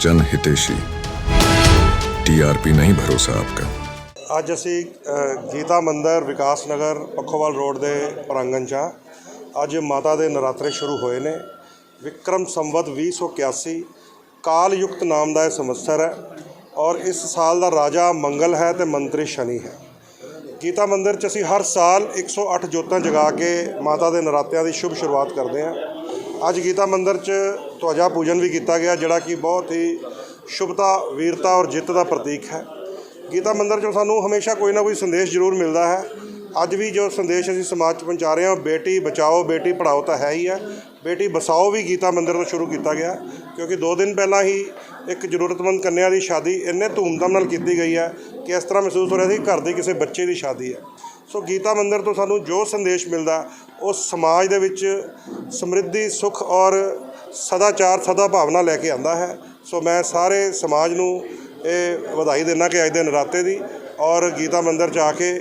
जन हितेशी टीआरपी नहीं भरोसा आपका ਅੱਜ ਅਸੀਂ ਅ, ਗੀਤਾ ਮੰਦਿਰ ਵਿਕਾਸ ਨਗਰ ਪੱਖੋਵਾਲ ਰੋਡ ਦੇ ਪ੍ਰਾਂਗਣ 'ਚ ਹਾਂ। ਅੱਜ ਮਾਤਾ ਦੇ ਨਰਾਤਰੇ ਸ਼ੁਰੂ ਹੋਏ ਨੇ ਵਿਕਰਮ ਸੰਵਤ 2081 ਕਾਲ ਯੁਕਤ ਨਾਮ ਦਾ ਇਹ ਸੰਵਤਸਰ ਹੈ ਔਰ ਇਸ ਸਾਲ ਦਾ ਰਾਜਾ ਮੰਗਲ ਹੈ ਤੇ ਮੰਤਰੀ ਸ਼ਨੀ ਹੈ ਗੀਤਾ ਮੰਦਿਰ 'ਚ ਅਸੀਂ ਹਰ ਸਾਲ 108 ਜੋਤਾਂ ਜਗਾ ਕੇ ਮਾਤਾ ਦੇ ਨਰਾਤਿਆਂ ਦੀ ਸ਼ੁਭ ਸ਼ੁਰੂਆਤ ਕਰਦੇ ਹਾਂ ਅੱਜ ਗੀਤਾ ਮੰਦਿਰ 'ਚ ਧਵਜਾ ਪੂਜਨ ਵੀ ਕੀਤਾ ਗਿਆ, ਜਿਹੜਾ ਕਿ ਬਹੁਤ ਹੀ ਸ਼ੁਭਤਾ, ਵੀਰਤਾ ਔਰ ਜਿੱਤ ਦਾ ਪ੍ਰਤੀਕ ਹੈ। ਗੀਤਾ ਮੰਦਰ 'ਚੋਂ ਸਾਨੂੰ ਹਮੇਸ਼ਾ ਕੋਈ ਨਾ ਕੋਈ ਸੰਦੇਸ਼ ਜ਼ਰੂਰ ਮਿਲਦਾ ਹੈ। ਅੱਜ ਵੀ ਜੋ ਸੰਦੇਸ਼ ਅਸੀਂ ਸਮਾਜ 'ਚ ਪਹੁੰਚਾ ਰਹੇ ਹਾਂ, ਉਹ ਬੇਟੀ ਬਚਾਓ, ਬੇਟੀ ਪੜਾਓ ਤਾਂ ਹੈ ਹੀ ਹੈ। ਬੇਟੀ ਬਸਾਓ ਵੀ ਗੀਤਾ ਮੰਦਰ ਤੋਂ ਸ਼ੁਰੂ ਕੀਤਾ ਗਿਆ, ਕਿਉਂਕਿ 2 ਦਿਨ ਪਹਿਲਾਂ ਹੀ ਇੱਕ ਜ਼ਰੂਰਤਮੰਦ ਕੰਨਿਆ ਦੀ ਸ਼ਾਦੀ ਇੰਨੇ ਧੂਮਧਾਮ ਨਾਲ ਕੀਤੀ ਗਈ ਹੈ ਕਿ ਇਸ ਤਰ੍ਹਾਂ ਮਹਿਸੂਸ ਹੋ ਰਿਹਾ ਸੀ ਘਰ ਦੇ ਕਿਸੇ ਬੱਚੇ ਦੀ ਸ਼ਾਦੀ ਹੈ। ਸੋ ਗੀਤਾ ਮੰਦਰ ਤੋਂ ਸਾਨੂੰ ਜੋ ਸੰਦੇਸ਼ ਮਿਲਦਾ, ਉਹ ਸਮਾਜ ਦੇ ਵਿੱਚ ਸਮਰਿੱਧੀ, ਸੁਖ ਔਰ ਸਦਾਚਾਰ ਸਦਾ ਭਾਵਨਾ ਲੈ ਕੇ ਆਂਦਾ ਹੈ। ਸੋ ਮੈਂ ਸਾਰੇ ਸਮਾਜ ਨੂੰ ਇਹ ਵਧਾਈ ਦਿੰਦਾ ਕਿ ਅੱਜ ਦੇ ਨਰਾਤੇ ਦੀ ਔਰ ਗੀਤਾ ਮੰਦਿਰ 'ਚ ਆ ਕੇ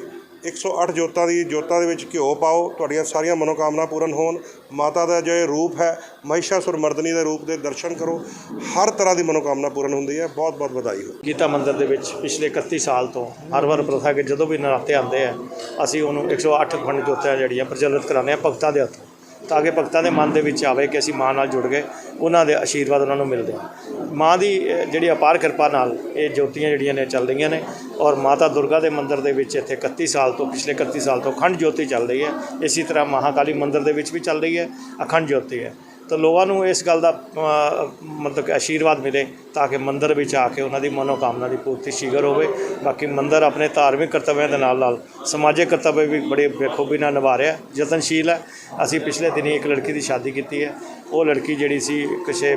108 ਜੋਤਾਂ ਦੀ, ਜੋਤਾਂ ਦੇ ਵਿੱਚ ਘਿਓ ਪਾਓ, ਤੁਹਾਡੀਆਂ ਸਾਰੀਆਂ ਮਨੋਕਾਮਨਾ ਪੂਰਨ ਹੋਣ। ਮਾਤਾ ਦਾ ਜੋ ਰੂਪ ਹੈ, ਮਹਿਸ਼ਾਸੁਰ ਮਰਦਨੀ ਦੇ ਰੂਪ ਦੇ ਦਰਸ਼ਨ ਕਰੋ। ਹਰ ਤਰ੍ਹਾਂ ਦੀ ਮਨੋਕਾਮਨਾ ਪੂਰਨ ਹੁੰਦੀ ਹੈ। ਬਹੁਤ ਬਹੁਤ ਵਧਾਈ ਹੋ ਗੀਤਾ ਮੰਦਿਰ ਦੇ ਵਿੱਚ ਪਿਛਲੇ 31 ਸਾਲ ਤੋਂ ਹਰ ਵਾਰ ਪ੍ਰਥਾ ਕਿ ਜਦੋਂ ਵੀ ਨਰਾਤੇ ਆਉਂਦੇ ਆ, ਅਸੀਂ ਉਹਨੂੰ 108 ਖੰਡ ਜੋਤਾਂ ਜਿਹੜੀਆਂ ਪ੍ਰਚਲਿਤ ਕਰਾਉਂਦੇ ਆ ਭਗਤਾਂ ਦੇ ਹੱਥੋਂ। ਤਾਂ ਕਿ ਭਗਤਾਂ ਦੇ ਮਨ ਦੇ ਵਿੱਚ ਆਵੇ ਕਿ ਅਸੀਂ ਮਾਂ ਨਾਲ ਜੁੜ ਗਏ, ਉਹਨਾਂ ਦੇ ਆਸ਼ੀਰਵਾਦ ਉਹਨਾਂ ਨੂੰ ਮਿਲਦੇ ਆ ਮਾਂ ਦੀ ਜਿਹੜੀ ਅਪਾਰ ਕਿਰਪਾ ਨਾਲ ਇਹ ਜੋਤੀਆਂ ਜਿਹੜੀਆਂ ਨੇ ਚੱਲ ਰਹੀਆਂ ਨੇ ਔਰ ਮਾਤਾ ਦੁਰਗਾ ਦੇ ਮੰਦਿਰ ਦੇ ਵਿੱਚ ਇੱਥੇ 31 ਸਾਲ ਤੋਂ, ਪਿਛਲੇ 31 ਸਾਲ ਤੋਂ ਅਖੰਡ ਜੋਤੀ ਚੱਲ ਰਹੀ ਹੈ। ਇਸੇ ਤਰ੍ਹਾਂ ਮਹਾਕਾਲੀ ਮੰਦਿਰ ਦੇ ਵਿੱਚ ਵੀ ਚੱਲ ਰਹੀ ਹੈ, ਅਖੰਡ ਜੋਤੀ ਹੈ। ਤਾਂ ਲੋਕਾਂ ਨੂੰ ਇਸ ਗੱਲ ਦਾ ਮਤਲਬ ਕਿ ਆਸ਼ੀਰਵਾਦ ਮਿਲੇ ਤਾਂ ਕਿ ਮੰਦਰ ਵਿੱਚ ਆ ਕੇ ਉਹਨਾਂ ਦੀ ਮਨੋਕਾਮਨਾ ਦੀ ਪੂਰਤੀ ਸ਼ੀਘਰ ਹੋਵੇ। ਬਾਕੀ ਮੰਦਰ ਆਪਣੇ ਧਾਰਮਿਕ ਕਰਤੱਵਾਂ ਦੇ ਨਾਲ ਨਾਲ ਸਮਾਜਿਕ ਕਰਤੱਵ ਵੀ ਬੜੇ ਬੇਖੂਬੀ ਨਾਲ ਨਿਭਾ ਰਿਹਾ ਯਤਨਸ਼ੀਲ ਹੈ। ਅਸੀਂ ਪਿਛਲੇ ਦਿਨੀ ਇੱਕ ਲੜਕੀ ਦੀ ਸ਼ਾਦੀ ਕੀਤੀ ਹੈ। ਉਹ ਲੜਕੀ ਜਿਹੜੀ ਸੀ, ਕਿਸੇ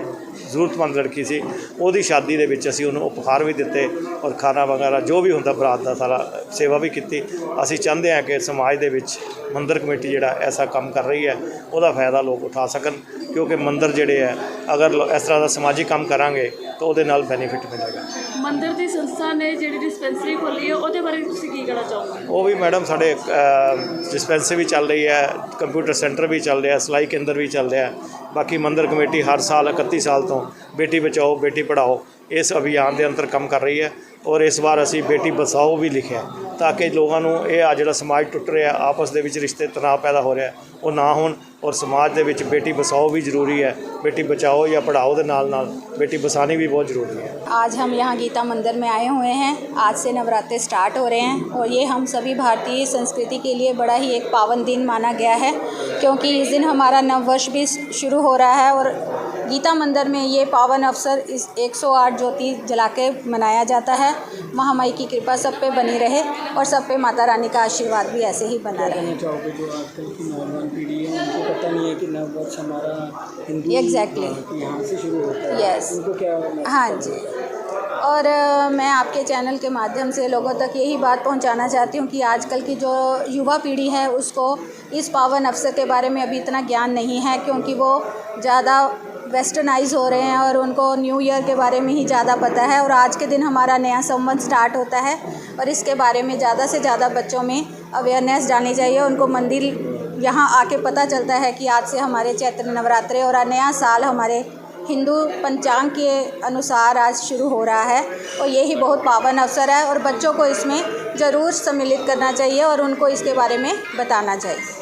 ਜ਼ਰੂਰਤਮੰਦ ਲੜਕੀ ਸੀ, ਉਹਦੀ ਸ਼ਾਦੀ ਦੇ ਵਿੱਚ ਅਸੀਂ ਉਹਨੂੰ ਉਪਹਾਰ ਵੀ ਦਿੱਤੇ ਔਰ ਖਾਣਾ ਵਗੈਰਾ ਜੋ ਵੀ ਹੁੰਦਾ ਬਰਾਤ ਦਾ ਸਾਰਾ ਸੇਵਾ ਵੀ ਕੀਤੀ। ਅਸੀਂ ਚਾਹੁੰਦੇ ਹਾਂ ਕਿ ਸਮਾਜ ਦੇ ਵਿੱਚ ਮੰਦਰ ਕਮੇਟੀ ਜਿਹੜਾ ਐਸਾ ਕੰਮ ਕਰ ਰਹੀ ਹੈ, ਉਹਦਾ ਫਾਇਦਾ ਲੋਕ ਉਠਾ ਸਕਣ। ਕਿਉਂਕਿ ਮੰਦਿਰ ਜਿਹੜੇ ਹੈ ਅਗਰ ਇਸ ਤਰ੍ਹਾਂ ਦਾ ਸਮਾਜਿਕ ਕੰਮ ਕਰਾਂਗੇ ਤਾਂ ਉਹਦੇ ਨਾਲ ਬੈਨੀਫਿਟ ਮਿਲੇਗਾ। ਮੰਦਿਰ ਦੀ ਸੰਸਥਾ ਨੇ ਜਿਹੜੀ ਡਿਸਪੈਂਸਰੀ ਖੋਲੀ ਹੈ ਉਹਦੇ ਬਾਰੇ ਤੁਸੀਂ ਕੀ ਕਹਿਣਾ ਚਾਹੋਗੇ? ਉਹ ਵੀ ਮੈਡਮ ਸਾਡੇ ਡਿਸਪੈਂਸਰੀ ਵੀ ਚੱਲ ਰਹੀ ਹੈ ਕੰਪਿਊਟਰ ਸੈਂਟਰ ਵੀ ਚੱਲ ਰਿਹਾ ਸਿਲਾਈ ਕੇਂਦਰ ਵੀ ਚੱਲ ਰਿਹਾ। ਬਾਕੀ ਮੰਦਿਰ ਕਮੇਟੀ ਹਰ ਸਾਲ 31 ਸਾਲ ਤੋਂ ਬੇਟੀ ਬਚਾਓ ਬੇਟੀ ਪੜਾਓ ਇਸ ਅਭਿਆਨ ਦੇ ਅੰਤਰ ਕੰਮ ਕਰ ਰਹੀ ਹੈ। ਔਰ ਇਸ ਵਾਰ ਅਸੀਂ ਬੇਟੀ ਬਸਾਓ ਵੀ ਲਿਖਿਆ। ਤਾਂ ਕਿ ਲੋਕਾਂ ਨੂੰ ਇਹ ਆ ਜਿਹੜਾ ਸਮਾਜ ਟੁੱਟ ਰਿਹਾ ਆਪਸ ਦੇ ਵਿੱਚ ਰਿਸ਼ਤੇ ਤਣਾਅ ਪੈਦਾ ਹੋ ਰਿਹਾ ਉਹ ਨਾ ਹੋਣ ਔਰ ਸਮਾਜ ਦੇ ਵਿੱਚ ਬੇਟੀ ਬਸਾਓ ਵੀ ਜ਼ਰੂਰੀ ਹੈ ਬੇਟੀ ਬਚਾਓ ਜਾਂ ਪੜਾਓ ਦੇ ਨਾਲ ਨਾਲ ਬੇਟੀ ਬਸਾਣੀ ਵੀ ਬਹੁਤ ਜ਼ਰੂਰੀ ਹੈ आज हम यहाँ गीता मंदिर में आए हुए हैं आज से नवरात्रे स्टार्ट हो रहे हैं और ये हम सभी भारतीय संस्कृति के लिए बड़ा ही एक पावन दिन माना गया है क्योंकि इस दिन हमारा नव वर्ष भी शुरू हो रहा है और गीता मंदिर में ये पावन अवसर इस 108 ज्योति जला के मनाया जाता है महामाई की कृपा सब पे बनी रहे और सब पे माता रानी का आशीर्वाद भी ऐसे ही बना रहे कहना चाहोगे जो आजकल की नौजवान पीढ़ी है? उनको पता नहीं है कि नववर्ष हमारा हिंदू Exactly. हाँ, यहाँ से शुरू होता है। Yes. उनको क्या हाँ जी। और मैं आपके चैनल के माध्यम से लोगों तक यही बात पहुंचाना चाहती हूँ कि आजकल की जो युवा पीढ़ी है उसको इस पावन अवसर के बारे में अभी इतना ज्ञान नहीं है क्योंकि वो ज़्यादा वेस्टर्नाइज हो रहे हैं और उनको न्यू ईयर के बारे में ही ज़्यादा पता है और आज के दिन हमारा नया संवत स्टार्ट होता है और इसके बारे में ज़्यादा से ज़्यादा बच्चों में अवेयरनेस डालनी चाहिए। उनको मंदिर यहाँ आके पता चलता है कि आज से हमारे चैत्र नवरात्रे और नया साल हमारे हिंदू पंचांग के अनुसार आज शुरू हो रहा है और यही बहुत पावन अवसर है और बच्चों को इसमें ज़रूर सम्मिलित करना चाहिए और उनको इसके बारे में बताना चाहिए।